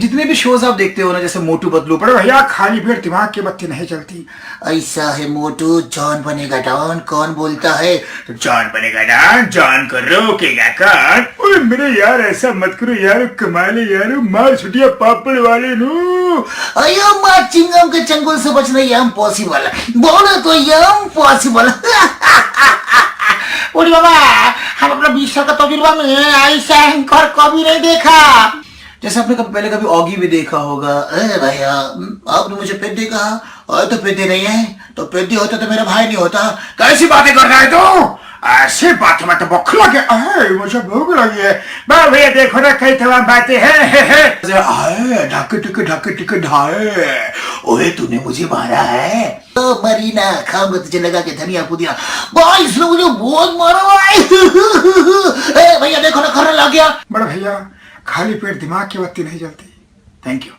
जितने भी शोज़ आप देखते हो ना जैसे मोटू बदलू बड़े भैया खाली पेट दिमाग की बत्ती नहीं चलती। ऐसा है मोटू जॉन बनेगा डॉन कौन बोलता है? तो जॉन बनेगा ना जॉन को रोकेगा कौन? ओए मेरे यार ऐसा मत करो यार कमाले यार मार छुटिया पापड़ वाले नु। अयो माँ चिंगम के चंगुल से बचना यम पॉसिबल बोलो तो यम पॉसिबल उड़ी बाबा हम अपना बीस साल का तजुर्बा में ऐसा एंकर कभी नहीं देखा। जैसे आपने कभी, पहले कभी ऑगी भी देखा होगा। अरे भैया, आपने मुझे पेद्दी कहा और तो पेद्दी नहीं है तो पेद्दी होता तो मेरा भाई नहीं होता। कैसी बातें कर रहा है तू? ऐसी बात में तो बखला अरे, मुझे भूख लगी है। बा भैया देखो ना, कई तमाम बातें हैं। ढाके टिके ढाके टिके ढाए। ओए, तूने मुझे मारा है। तो मरीना खाऊँगा तुझे लगा के धनिया पुदिया। भाई इसने मुझे बहुत मारा भैया, देखो ना खरने लग गया। बड़ा भैया खाली पेट दिमाग की बत्ती नहीं जलती। Thank you